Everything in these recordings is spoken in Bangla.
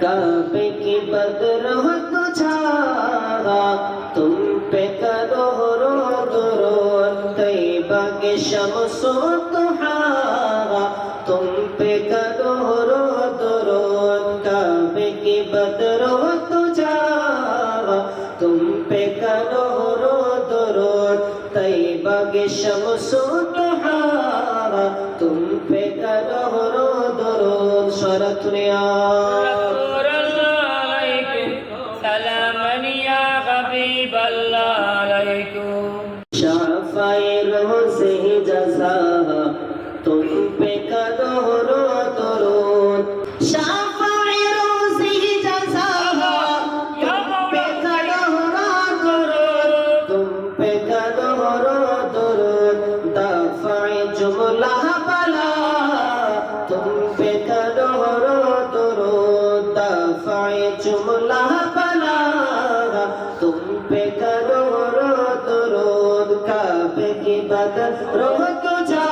काबे की बदरो तो छागा तुम पे करो रो दुरो तैबा के शमसो तो हागा तुम पे करो रो दुरो काबे की बदरो तो छागा तुम पे करो रो दुरो तैबा के शमसो तो हागा तुम पे करो रो दुरो शरत रिया शाफाए रो से जजा तुम पे का दोहरो तो रो शाफाए रो से जजा तुम पे का दोहरो तो रो तुम पे का दोहरो तो रो दफाए जुमला बला तुम पे का दोहरो तो रो दफाए जुमला কারও রত রোদ কাপে কি বাতাস? রহ তুঝা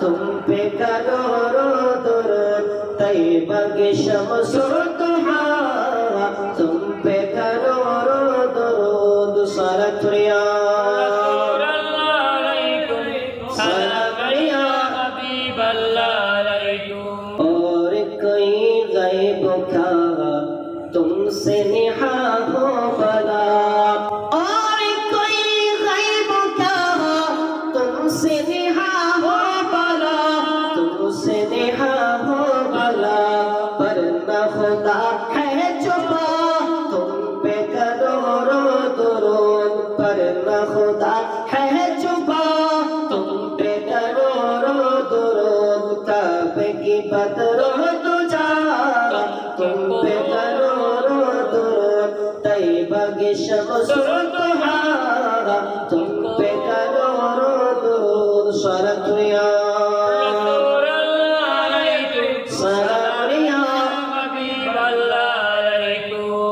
তুম পে কারও রত রোদ তাই বাগে শমস তুমা তুম পে কারও রত রোদ और कोई गैब था तुमसे निहा तुमसे निहा हो बला तुमसे निहा हो बला पर न खुदा है चुपा तुम पे करो रो दुरूद पर न खुदा है चुपा तुम पे करो रो दुरूद काबे की बदरो तुझा तुम पे करो रो दुरूद तैबा की शमस तुहा तुम সারা দুনিয়া